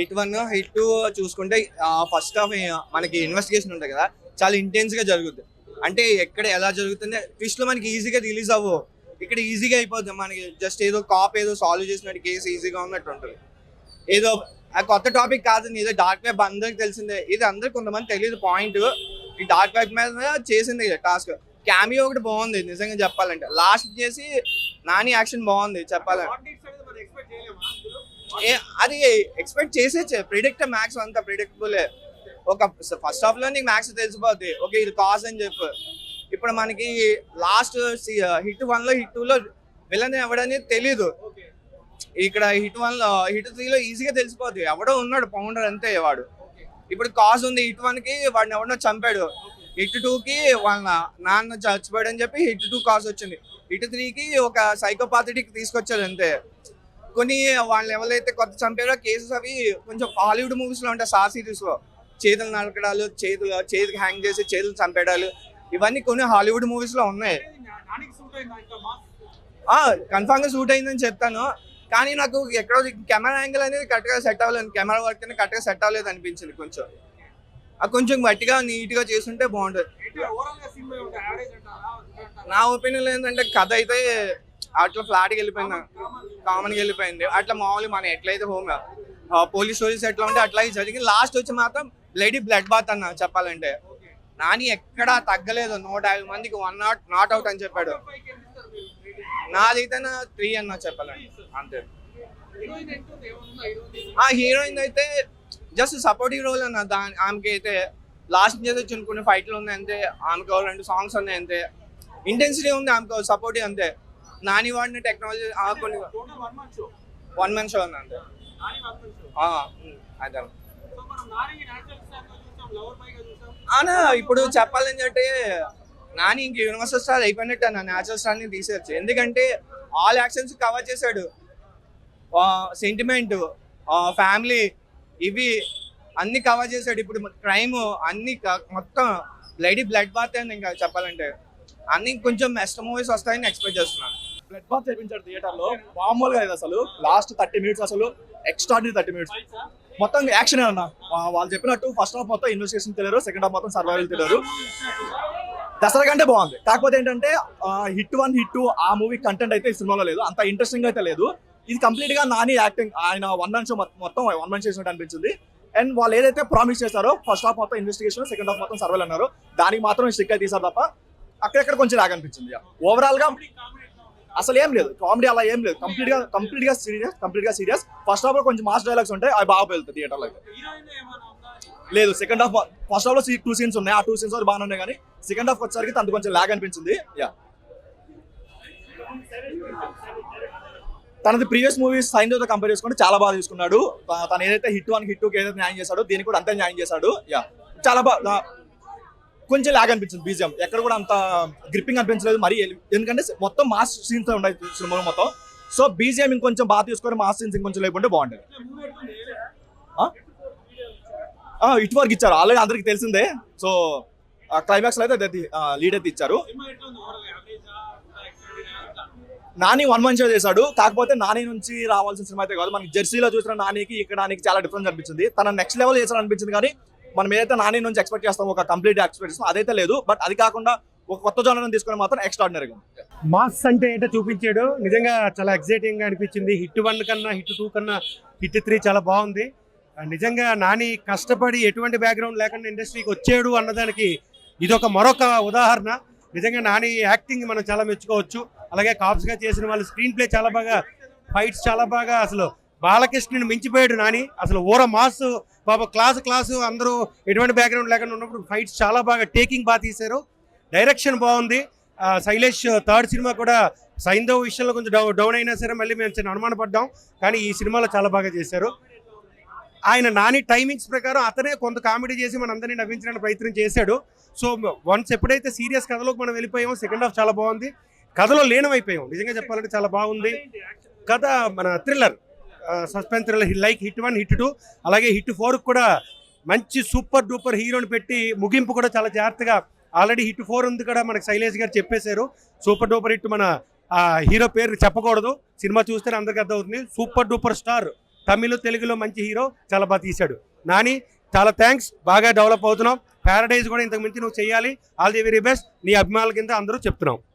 Hit one hit two చూసుకుంటే first half మనకి investigation ఉంటుంది కదా చాలా ఇంటెన్స్గా జరుగుతుంది అంటే ఎక్కడ ఎలా జరుగుతుంది ట్విస్ట్లో మనకి ఈజీగా రిలీజ్ అవ్వవు ఇక్కడ ఈజీగా అయిపోతుంది మనకి జస్ట్ ఏదో కాప్ ఏదో సాల్వ్ చేసినట్టు కేసు ఈజీగా ఉన్నట్టు ఉంటుంది. ఏదో ఆ కొత్త టాపిక్ కాదు ఏదో డార్క్ వెబ్ అందరికి తెలిసిందే. ఇది అందరికి కొంతమంది తెలియదు పాయింట్ ఈ డార్క్ వెబ్ మీద చేసింది టాస్క్ క్యామియో ఒకటి బాగుంది నిజంగా చెప్పాలంటే. లాస్ట్ చేసి నాని యాక్షన్ బాగుంది చెప్పాలంటే. అది ఎక్స్పెక్ట్ చేసేచ్చే ప్రిడిక్ట్ మ్యాక్స్ అంత ప్రిడిక్టబుల్ ఒక ఫస్ట్ హాఫ్లో నీకు మ్యాక్స్ తెలిసిపోద్ది. ఓకే ఇది కాస్ అని చెప్పు. ఇప్పుడు మనకి లాస్ట్ హిట్ వన్లో హిట్ టూలో విలన్ ఎవడనేది తెలీదు. ఇక్కడ హిట్ వన్లో హిట్ త్రీ లో ఈజీగా తెలిసిపోద్ది. ఎవడో ఉన్నాడు పౌండర్ అంతే వాడు. ఇప్పుడు కాస్ ఉంది హిట్ వన్కి వాడిని ఎవడో చంపాడు. హిట్ టూ కి వాళ్ళ నాన్న చచ్చిపోయాడు అని చెప్పి హిట్ టూ కాస్ వచ్చింది. హిట్ త్రీ కి ఒక సైకోపాథటిక్ తీసుకొచ్చాడు అంతే. కొన్ని వాళ్ళు ఎవరైతే కొత్త చంపారో కేసెస్ అవి కొంచెం హాలీవుడ్ మూవీస్లో ఉంటాయి సా సిరీస్లో. చేతులు నరకడాలు చేతులు చేతికి హ్యాంగ్ చేసి చేతులు చంపేయడాలు ఇవన్నీ కొన్ని హాలీవుడ్ మూవీస్లో ఉన్నాయి. కన్ఫామ్గా సూట్ అయిందని చెప్తాను. కానీ నాకు ఎక్కడో కెమెరా యాంగిల్ అనేది కరెక్ట్గా సెట్ అవ్వలేదు. కెమెరా వర్క్ అనేది కరెక్ట్గా సెట్ అవ్వలేదు అనిపించింది కొంచెం. కొంచెం గట్టిగా నీట్గా చేస్తుంటే బాగుంటుంది. నా ఒపీనియన్ ఏంటంటే కథ అయితే అట్లా ఫ్లాట్కి వెళ్ళిపోయింది. కామన్గా వెళ్ళిపోయింది. అట్లా మామూలు మనం ఎట్లయితే హోమ్ పోలీస్ స్టోరీస్ ఎట్లా ఉంటే అట్లా జరిగింది. లాస్ట్ వచ్చి మాత్రం బ్లడీ బ్లడ్ బాత్ అన్న చెప్పాలంటే. నాని ఎక్కడా తగ్గలేదు. నూట యాభై మందికి వన్ నాట్ నాట్ అవుట్ అని చెప్పాడు. నాదైతే త్రీ అన్న చెప్పాలండి అంతే. ఆ హీరోయిన్ అయితే జస్ట్ సపోర్టివ్ రోల్ అన్న. దాని ఆమెకి అయితే లాస్ట్ చేసి వచ్చిన కొన్ని ఫైట్లు ఉన్నాయి అంతే. ఆమెకు రెండు సాంగ్స్ ఉన్నాయి అంతే. ఇంటెన్సిటీ ఉంది ఆమెకు సపోర్టివ్ అంతే. నాని వాడిన టెక్నాలజీ కొన్ని వన్ మంత్ షో ఉంది అంతే ఆ, ఉమ్, అదే. అన్న ఇప్పుడు చెప్పాలని అంటే నాని ఇంక యూనివర్సల్ స్టార్ అయిపోయినట్టు అన్న న్యాచురల్ స్టార్ని తీసేయచ్చు. ఎందుకంటే ఆల్ యాక్షన్స్ కవర్ చేశాడు. సెంటిమెంట్ ఫ్యామిలీ ఇవి అన్ని కవర్ చేశాడు. ఇప్పుడు క్రైమ్ అన్ని మొత్తం బ్లడీ బ్లడ్ బాత్ అని ఇంకా చెప్పాలంటే. అన్ని కొంచెం బెస్ట్ మూవీస్ వస్తాయని ఎక్స్పెక్ట్ చేస్తున్నాను బ్లడ్ బాత్ చేయించాడు థియేటర్లో. మామూలుగా లేదు అసలు. లాస్ట్ థర్టీ మినిట్స్ అసలు. ఎక్స్ట్రాడినరీ థర్టీ మినిట్స్ మొత్తం యాక్షన్ అన్న? వాళ్ళు చెప్పినట్టు ఫస్ట్ హాఫ్ మొత్తం ఇన్వెస్టిగేషన్ తెలియరు సెకండ్ హాఫ్ మొత్తం సర్వైవల్ తెలియరు దసరా కంటే బాగుంది. కాకపోతే ఏంటంటే హిట్ వన్ హిట్ టూ ఆ మూవీ కంటెంట్ అయితే ఈ సినిమాలో లేదు. అంత ఇంట్రెస్టింగ్ అయితే లేదు. ఇది కంప్లీట్గా నాని యాక్టింగ్ ఆయన వన్ మ్యాన్ షో మొత్తం వన్ మ్యాన్ చేసినట్టు అనిపించింది. అండ్ వాళ్ళు ఏదైతే ప్రామిస్ చేశారో ఫస్ట్ హాఫ్ మొత్తం ఇన్వెస్టిగేషన్ సెకండ్ హాఫ్ మొత్తం సర్వేలు అన్నారు. దానికి మాత్రం స్టిక్ అయితే తీసారు తప్ప అక్కడెక్కడ కొంచెం లాగా అనిపించింది. ఓవరాల్గా అసలు ఏం లేదు. కామెడీ అలా ఏం లేదు. కంప్లీట్గా కంప్లీట్గా సీరియస్ కంప్లీట్గా సీరియస్. ఫస్ట్ హాఫ్లో కొంచెం మాస్ డైలాగ్స్ ఉంటాయి. అవి బాగా వెళ్తాయి థియేటర్లో లేదు. సెకండ్ హాఫ్ ఫస్ట్ హాఫ్లో టూ సీన్స్ ఉన్నాయి. ఆ టూ సీన్స్ బాగానే ఉన్నాయి కానీ సెకండ్ హాఫ్ వచ్చేసరికి తనకు కొంచెం లాగ్ అనిపించింది. యా. తనది ప్రీవియస్ మూవీస్ సైన్తో కంపేర్ చేసుకుంటే చాలా బాగా తీసుకున్నాడు. తను ఏదైతే హిట్ వన్ హిట్ టూ ఏదైతే న్యాయం చేశాడో దీనికి కూడా అంతే న్యాయం చేశాడు. యా. చాలా బాగా కొంచెం లాగ్ అనిపించింది బీజియం ఎక్కడ కూడా అంత గ్రిప్పింగ్ అనిపించలేదు మరి. ఎందుకంటే మొత్తం మాస్ సీన్స్ ఉన్నాయి సినిమాలో మొత్తం. సో బీజిఎం ఇంకొంచెం బాగా తీసుకొని మాస్ సీన్స్ ఇంకొంచెం లేకుంటే బాగుంటుంది ఇటు వరకు ఇచ్చారు. ఆల్రెడీ అందరికి తెలిసిందే. సో క్లైమాక్స్లో అయితే లీడ్ అయితే ఇచ్చారు. నాని వన్ మంచ్ చేశాడు. కాకపోతే నాని నుంచి రావాల్సిన సినిమా అయితే కాదు. మనకి జెర్సీలో చూసిన నానికి ఇక్కడ నానికి చాలా డిఫరెన్స్ అనిపించింది. తన నెక్స్ట్ లెవెల్ చేశాడు అనిపించింది కానీ మనం ఏదైతే నాని నుంచి ఎక్స్పెక్ట్ చేస్తాం ఒక కంప్లీట్ ఎక్స్పెక్ట్ చేస్తాం అదైతే లేదు. బట్ అది కాకుండా ఒక కొత్త జోనర్ తీసుకుని మాత్రం ఎక్స్ట్రాడినరీగా మాస్ అంటే ఏంటో చూపించాడు. నిజంగా చాలా ఎగ్జైటింగ్గా అనిపించింది. హిట్ వన్ కన్నా హిట్ టూ కన్నా హిట్ త్రీ చాలా బాగుంది. నిజంగా నాని కష్టపడి ఎటువంటి బ్యాక్గ్రౌండ్ లేకుండా ఇండస్ట్రీకి వచ్చాడు అన్నదానికి ఇది ఒక మరొక ఉదాహరణ. నిజంగా నాని యాక్టింగ్ మనం చాలా మెచ్చుకోవచ్చు. అలాగే కాప్స్గా చేసిన వాళ్ళు స్క్రీన్ ప్లే చాలా బాగా ఫైట్స్ చాలా బాగా అసలు బాలకృష్ణని మించిపోయాడు నాని. అసలు ఊర మాస్ పాప క్లాస్ క్లాసు అందరూ ఎటువంటి బ్యాక్గ్రౌండ్ లేకుండా ఉన్నప్పుడు ఫైట్స్ చాలా బాగా టేకింగ్ బాగా తీశారు. డైరెక్షన్ బాగుంది. శైలేష్ థర్డ్ సినిమా కూడా సైంధవ్ విషయంలో కొంచెం డౌ డౌన్ అయినా సరే మళ్ళీ మేము చిన్న అనుమానపడ్డాం కానీ ఈ సినిమాలో చాలా బాగా చేశారు. ఆయన నాని టైమింగ్స్ ప్రకారం అతనే కొంత కామెడీ చేసి మనందరినీ నవ్వించడానికి ప్రయత్నం చేశాడు. సో వన్స్ ఎప్పుడైతే సీరియస్ కథలోకి మనం వెళ్ళిపోయామో సెకండ్ హాఫ్ చాలా బాగుంది. కథలో లీనమైపోయాం. నిజంగా చెప్పాలంటే చాలా బాగుంది. కథ మన thriller suspense thriller like hit one hit two అలాగే హిట్ ఫోర్కి కూడా మంచి సూపర్ డూపర్ హీరోని పెట్టి ముగింపు కూడా చాలా జాగ్రత్తగా ఆల్రెడీ హిట్ ఫోర్ ఉంది కూడా మనకి శైలేష్ గారు చెప్పేశారు. సూపర్ డూపర్ హిట్ మన ఆ, హీరో పేరు చెప్పకూడదు. సినిమా చూస్తే అందరికి అర్థమవుతుంది. సూపర్ డూపర్ స్టార్ తమిళ్ తెలుగులో మంచి హీరో చాలా బాగా తీశాడు. నాని చాలా థ్యాంక్స్ బాగా డెవలప్ అవుతున్నాం ప్యారడైజ్ కూడా ఇంతకు మించి నువ్వు చేయాలి. ఆల్ ది వెరీ బెస్ట్ నీ అభిమానుల కింద అందరూ చెప్తున్నాం